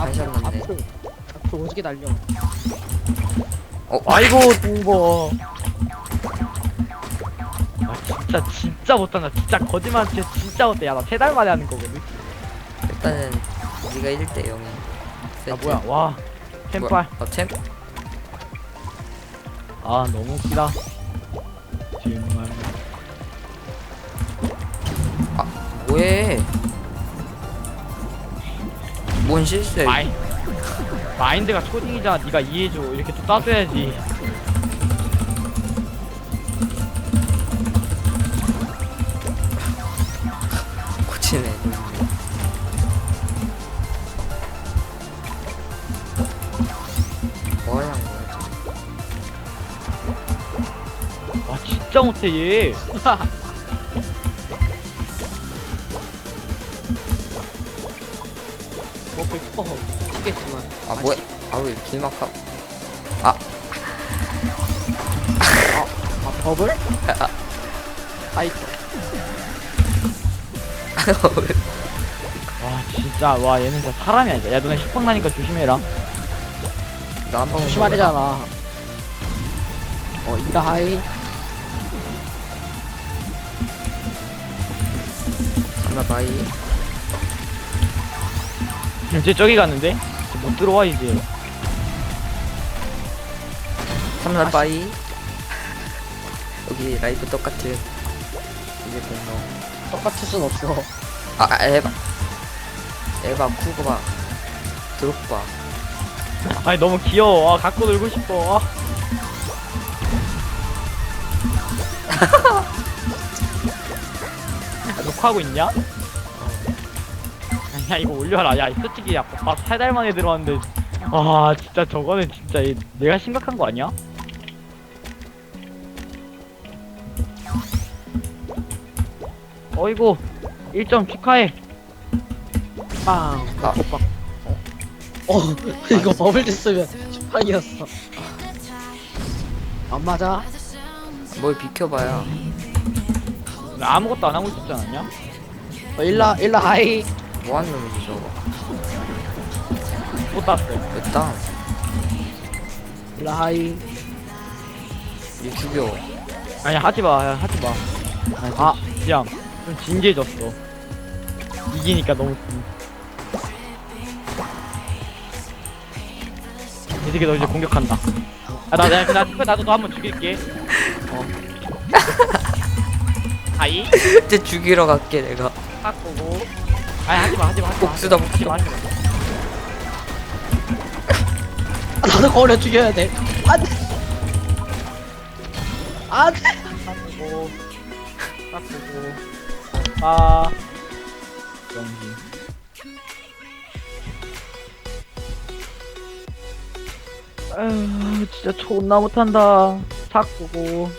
하셨는데. 앞으로 앞으로 오지게 달려. 어, 아이고 동버 아 진짜 진짜 못한다 진짜 거짓말 진짜 진짜 못해 야나 세 달 만에 하는 거거든 일단은 네가 1대 0이. 아 뭐야 와 템빨 어, 템? 아 너무 웃기다 정말 뭔 실수야? 마인 마인드가 초딩이잖아 네가 이해해줘 이렇게 또 따져야지 고치네. 뭐야, 뭐야. 와 진짜 못해 얘 뭐 백퍼 죽겠지만. 아, 뭐야? 아, 왜 길막하? 아 버블? 아이 와 진짜 와 얘는 진짜 사람이 아니다 야 너네 슈팡 나니까 조심해라 나한방 조심하래잖아. 어 이다 하이. 하나 바이. 이제 저기 갔는데? 못 들어와 이제 삼나 바이. 여기 라이브 똑같은. 이제 공룡. 똑같을 순 없어. 아, 아, 에바. 에바, 쿠그바. 드롭바. 아니 너무 귀여워 아 갖고 놀고 싶어 아. 아, 녹화하고 있냐? 야 이거 올려라 야 솔직히 야 오빠 세달 만에 들어왔는데 아 진짜 저거는 진짜 이- 내가 심각한 거 아니야? 어이구 1점 축하해 빵. 아. 빵. 어 이거 버블 됐으면 슈팡이었어. 안 맞아? 뭘 비켜봐야. 나 아무것도 안 하고 있었지 않았냐? 어, 일라 일라 하이. 뭐하는 놈이지, 저거. 또 땄어 일단, 일라 하이. 얘 죽여. 아니 하지마 하지마 아. 지양 좀 진지해졌어 이기니까 너무 이 새끼 너 이제 공격한다 아나 내가 나 나, 나도 너 한번 죽일게 어 아이 이제 죽이러 갈게, 내가. 딱 보고 아니 하지마 하지마 하지마 복수다, 하지마 하지마 아, 나도 거울에 죽여야 돼. 안 돼. 안돼. 딱 보고 딱 보고 아 정신 아유 진짜 존나 못한다 탁 보고